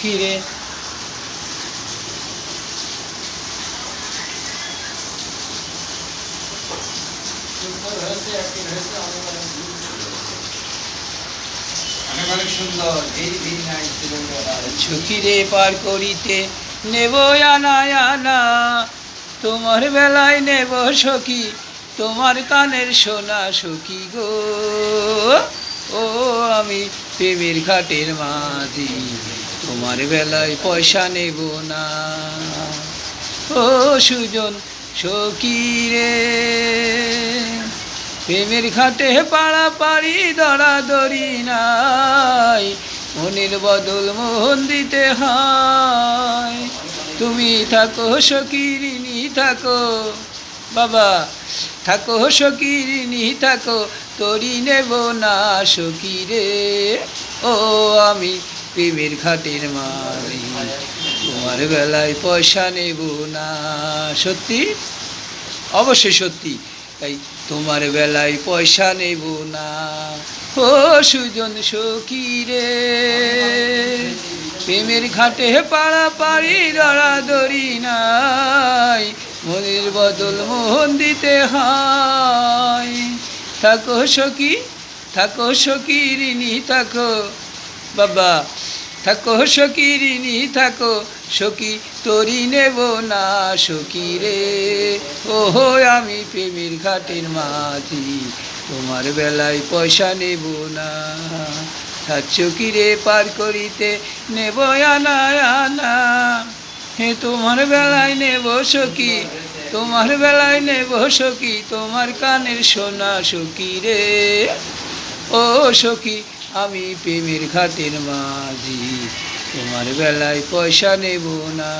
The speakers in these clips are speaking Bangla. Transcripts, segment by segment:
কি রে। অনেক অনেক সুন্দর ভেরি ভেরি নাইস ঝুঁকিরে পার করিতে নেব আনা আনা তোমার বেলায় নেব সখী, তোমার কানের সোনা সখী গো। ও, আমি প্রেমের ঘাটের মাঝি। তোমার বেলায় পয়সা নেব না। ও সুজন সকিরে প্রেমের ঘাটে পাড়া পাড়ি দড়াদড়ি নাই। মনের বদল মোহন দিতে হয়। তুমি থাকো সকিরিনী থাকো। বাবা, থাকো সকিরিনী থাকো। তরি নেব না সকিরে ও আমি প্রেমের ঘাটের মারি। তোমার বেলায় পয়সা নেব না। সত্যি? অবশ্যই সত্যি। তাই তোমার বেলায় পয়সা নেব না। ও সুজন সখী রে। প্রেমের ঘাটে পাড়া পাড়ি দড়াদড়ি নাই। মনের বদল মোহন দিতে হয়। থাকো সখী থাকো সখী ঋণী থাকো। বাবা থাকো ঋণী থাকো সখী, তরি নেব না সখী রে। ওহো, আমি প্রেমের ঘাটের মাঝি, তোমার বেলায় পয়সা নেব না। সাতচকি রে, পার করিতে নেব আনা আনা। হে, তোমার বেলায় নেব সখী, তোমার বেলায় নেব সখী, তোমার কানের সোনা সখী রে। ও সখী আমি প্রেমের ঘাটের মাঝি, তোমার বেলায় পয়সা নেব না।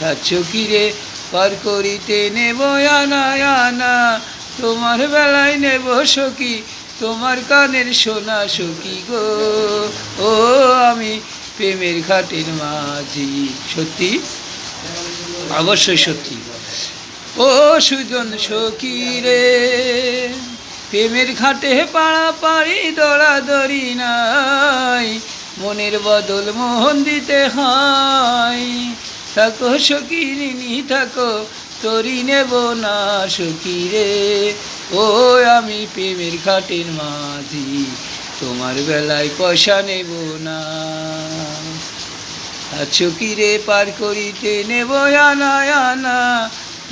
সাতচকি রে পার করিতে নেব আনা আনা। তোমার বেলায় নেব সখী, তোমার কানের সোনা সখী গো। ও, আমি প্রেমের ঘাটের মাঝি। সত্যি? অবশ্যই সত্যি। ও সুজন সখী রে। প্রেমের ঘাটে পাড়া পাড়ি দড়াদড়ি নাই। মনের বদল মোহন দিতে হয়। থাকো ঋণী থাকো, তরি নেব না সখী রে ও, আমি প্রেমের ঘাটের মাঝি, তোমার বেলায় পয়সা নেব না। আছো রে পার করিতে নেব আনা আনা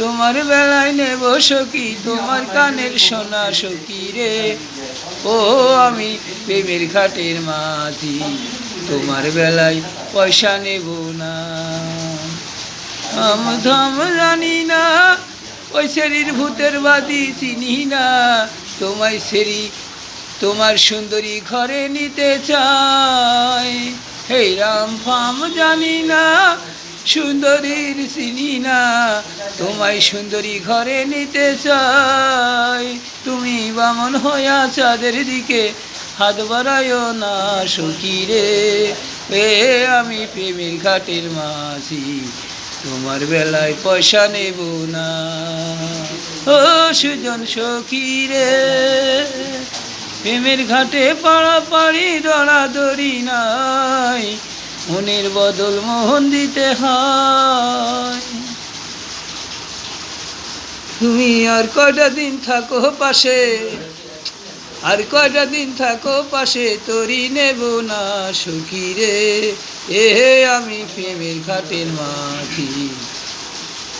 তোমার বেলায় নেব সখী, তোমার কানের সোনা সখী রে। ও, আমি প্রেমের ঘাটের মাঝি, তোমার বেলায় পয়সা নেব না। আম ধাম জানি না, ওই শরীর ভূতের বাদি চিনি না। তোমায় সেরি তোমার সুন্দরী ঘরে নিতে চাই। হে রাম ফাম জানি না সুন্দরীর চিনি না তোমায় সুন্দরী ঘরে নিতে চাই। তুমি বামন হইয়া চাঁদের দিকে হাত বাড়াইও না সখী রে। এ আমি প্রেমের ঘাটের মাঝি, তোমার বেলায় পয়সা নেব না। ও সুজন সখী রে, প্রেমের ঘাটে পাড়া পাড়ি দড়াদড়ি নাই। মনের বদল মোহন দিতে হয়। তুমি আর কয়টা দিন থাকো পাশে? আর কয়টা দিন থাকো পাশে? তরি নেব না সুখী রে। এ আমি প্রেমের ঘাটের মাঝি